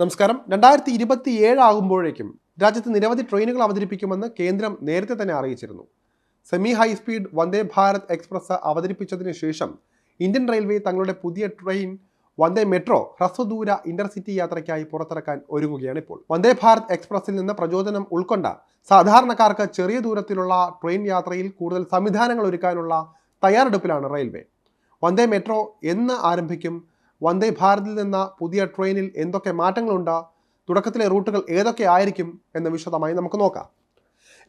നമസ്കാരം. രണ്ടായിരത്തി ഇരുപത്തി ഏഴ് ആകുമ്പോഴേക്കും രാജ്യത്ത് നിരവധി ട്രെയിനുകൾ അവതരിപ്പിക്കുമെന്ന് കേന്ദ്രം നേരത്തെ തന്നെ അറിയിച്ചിരുന്നു. Semi high speed Vande Bharat express അവതരിപ്പിച്ചതിന് ശേഷം ഇന്ത്യൻ റെയിൽവേ തങ്ങളുടെ പുതിയ ട്രെയിൻ വന്ദേ മെട്രോ ഹ്രസ്വദൂര ഇന്റർസിറ്റി യാത്രയ്ക്കായി പുറത്തിറക്കാൻ ഒരുങ്ങുകയാണ് ഇപ്പോൾ. വന്ദേ ഭാരത് എക്സ്പ്രസിൽ നിന്ന് പ്രചോദനം ഉൾക്കൊണ്ട സാധാരണക്കാർക്ക് ചെറിയ ദൂരത്തിലുള്ള ട്രെയിൻ യാത്രയിൽ കൂടുതൽ സംവിധാനങ്ങൾ ഒരുക്കാനുള്ള തയ്യാറെടുപ്പിലാണ് റെയിൽവേ. വന്ദേ മെട്രോ എന്ന് ആരംഭിക്കും വന്ദേ ഭാരതിൽ നിന്ന പുതിയ ട്രെയിനിൽ എന്തൊക്കെ മാറ്റങ്ങളുണ്ട് തുടക്കത്തിലെ റൂട്ടുകൾ ഏതൊക്കെ ആയിരിക്കും എന്ന് വിശദമായി നമുക്ക് നോക്കാം.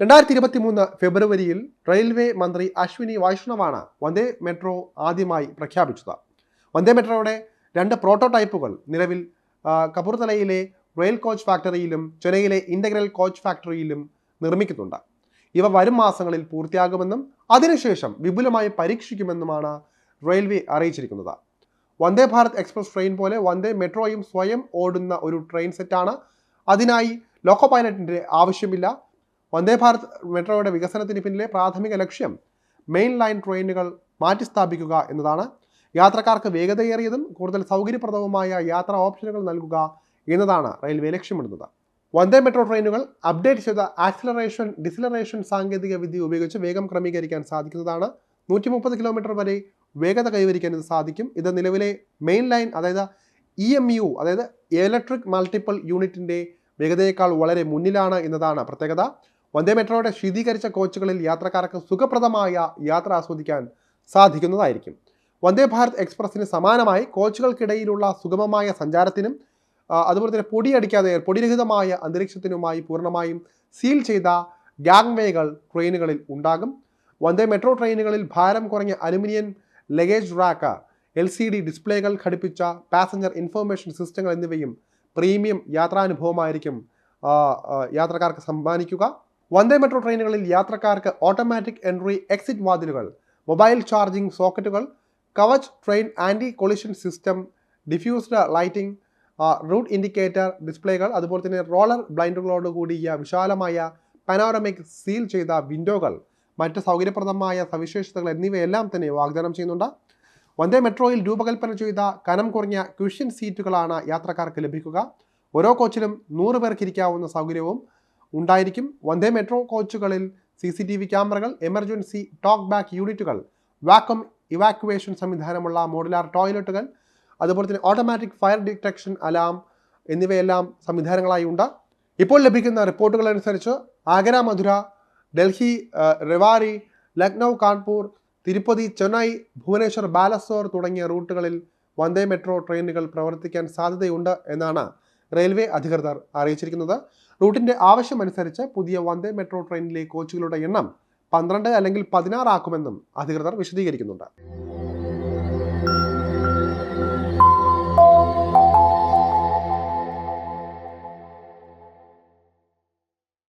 രണ്ടായിരത്തി ഇരുപത്തി മൂന്ന് ഫെബ്രുവരിയിൽ റെയിൽവേ മന്ത്രി അശ്വിനി വൈഷ്ണവാണ് വന്ദേ മെട്രോ ആദ്യമായി പ്രഖ്യാപിച്ചത്. വന്ദേ മെട്രോയുടെ രണ്ട് പ്രോട്ടോടൈപ്പുകൾ നിലവിൽ കപൂർത്തലയിലെ റെയിൽ കോച്ച് ഫാക്ടറിയിലും ചെന്നൈയിലെ ഇന്റഗ്രൽ കോച്ച് ഫാക്ടറിയിലും നിർമ്മിക്കുന്നുണ്ട്. ഇവ വരും മാസങ്ങളിൽ പൂർത്തിയാകുമെന്നും അതിനുശേഷം വിപുലമായി പരീക്ഷിക്കുമെന്നുമാണ് റെയിൽവേ അറിയിച്ചിരിക്കുന്നത്. വന്ദേ ഭാരത് എക്സ്പ്രസ് ട്രെയിൻ പോലെ വന്ദേ മെട്രോയും സ്വയം ഓടുന്ന ഒരു ട്രെയിൻ സെറ്റാണ്. അതിനായി ലോക്കോ പൈലറ്റിന്റെ ആവശ്യമില്ല. വന്ദേ ഭാരത് മെട്രോയുടെ വികസനത്തിന് പിന്നിലെ പ്രാഥമിക ലക്ഷ്യം മെയിൻ ലൈൻ ട്രെയിനുകൾ മാറ്റിസ്ഥാപിക്കുക എന്നതാണ്. യാത്രക്കാർക്ക് വേഗതയേറിയതും കൂടുതൽ സൗകര്യപ്രദവുമായ യാത്രാ ഓപ്ഷനുകൾ നൽകുക എന്നതാണ് റെയിൽവേ ലക്ഷ്യമിടുന്നത്. വന്ദേ മെട്രോ ട്രെയിനുകൾ അപ്ഡേറ്റ് ചെയ്ത ആക്സിലറേഷൻ ഡിസിലറേഷൻ സാങ്കേതിക വിദ്യ ഉപയോഗിച്ച് വേഗം ക്രമീകരിക്കാൻ സാധിക്കുന്നതാണ്. നൂറ്റി കിലോമീറ്റർ വരെ വേഗത കൈവരിക്കാൻ ഇത് സാധിക്കും. ഇത് നിലവിലെ മെയിൻ ലൈൻ അതായത് ഇ എം യു അതായത് ഇലക്ട്രിക് മൾട്ടിപ്പിൾ യൂണിറ്റിന്റെ വേഗതയേക്കാൾ വളരെ മുന്നിലാണ് എന്നതാണ് പ്രത്യേകത. വന്ദേ മെട്രോയുടെ ശീതീകരിച്ച കോച്ചുകളിൽ യാത്രക്കാർക്ക് സുഖപ്രദമായ യാത്ര ആസ്വദിക്കാൻ സാധിക്കുന്നതായിരിക്കും. വന്ദേ ഭാരത് എക്സ്പ്രസിന് സമാനമായി കോച്ചുകൾക്കിടയിലുള്ള സുഗമമായ സഞ്ചാരത്തിനും അതുപോലെ തന്നെ പൊടിയടിക്കാതെ പൊടിരഹിതമായ അന്തരീക്ഷത്തിനുമായി പൂർണമായും സീൽ ചെയ്ത ഗാങ്വേകൾ ട്രെയിനുകളിൽ ഉണ്ടാകും. വന്ദേ മെട്രോ ട്രെയിനുകളിൽ ഭാരം കുറഞ്ഞ aluminium luggage rack L C D ഡിസ്പ്ലേകൾ ഘടിപ്പിച്ച പാസഞ്ചർ ഇൻഫർമേഷൻ സിസ്റ്റങ്ങൾ എന്നിവയും പ്രീമിയം യാത്രാനുഭവമായിരിക്കും. യാത്രക്കാർക്ക് സമ്മാനിക്കുക. വന്ദേ മെട്രോ ട്രെയിനുകളിൽ യാത്രക്കാർക്ക് ഓട്ടോമാറ്റിക് എൻട്രി എക്സിറ്റ് വാതിലുകൾ mobile charging സോക്കറ്റുകൾ Kavach train anti collision system diffused lighting route indicator ഡിസ്പ്ലേകൾ അതുപോലെ തന്നെ റോളർ ബ്ലൈൻഡുകളോട് കൂടിയ വിശാലമായ പനോറമിക് സീൽ ചെയ്ത വിൻഡോകൾ മറ്റ് സൗകര്യപ്രദമായ സവിശേഷതകൾ എന്നിവയെല്ലാം തന്നെ വാഗ്ദാനം ചെയ്യുന്നുണ്ട്. വന്ദേ മെട്രോയിൽ രൂപകൽപ്പന ചെയ്ത കനം കുറഞ്ഞ ക്വിഷ്യൻ സീറ്റുകളാണ് യാത്രക്കാർക്ക് ലഭിക്കുക. ഓരോ കോച്ചിലും നൂറ് പേർക്ക് ഇരിക്കാവുന്ന സൗകര്യവും ഉണ്ടായിരിക്കും. വന്ദേ മെട്രോ കോച്ചുകളിൽ സി സി ടി വി ക്യാമറകൾ എമർജൻസി ടോക്ക് ബാക്ക് യൂണിറ്റുകൾ വാക്വം ഇവാക്യുവേഷൻ സംവിധാനമുള്ള മോഡുലാർ ടോയ്ലറ്റുകൾ അതുപോലെ തന്നെ ഓട്ടോമാറ്റിക് ഫയർ ഡിറ്റക്ഷൻ അലാം എന്നിവയെല്ലാം സംവിധാനങ്ങളായി ഉണ്ട്. ഇപ്പോൾ ലഭിക്കുന്ന റിപ്പോർട്ടുകൾ അനുസരിച്ച് ആഗ്ര മധുര ഡൽഹി റിവാരി ലക്നൗ കാൺപൂർ തിരുപ്പതി ചെന്നൈ ഭുവനേശ്വർ ബാലസോർ തുടങ്ങിയ റൂട്ടുകളിൽ വന്ദേ മെട്രോ ട്രെയിനുകൾ പ്രവർത്തിക്കാൻ സാധ്യതയുണ്ട് എന്നാണ് റെയിൽവേ അധികൃതർ അറിയിച്ചിരിക്കുന്നത്. റൂട്ടിന്റെ ആവശ്യമനുസരിച്ച് പുതിയ വന്ദേ മെട്രോ ട്രെയിനിലെ കോച്ചുകളുടെ എണ്ണം പന്ത്രണ്ട് അല്ലെങ്കിൽ പതിനാറാക്കുമെന്നും അധികൃതർ വിശദീകരിക്കുന്നുണ്ട്.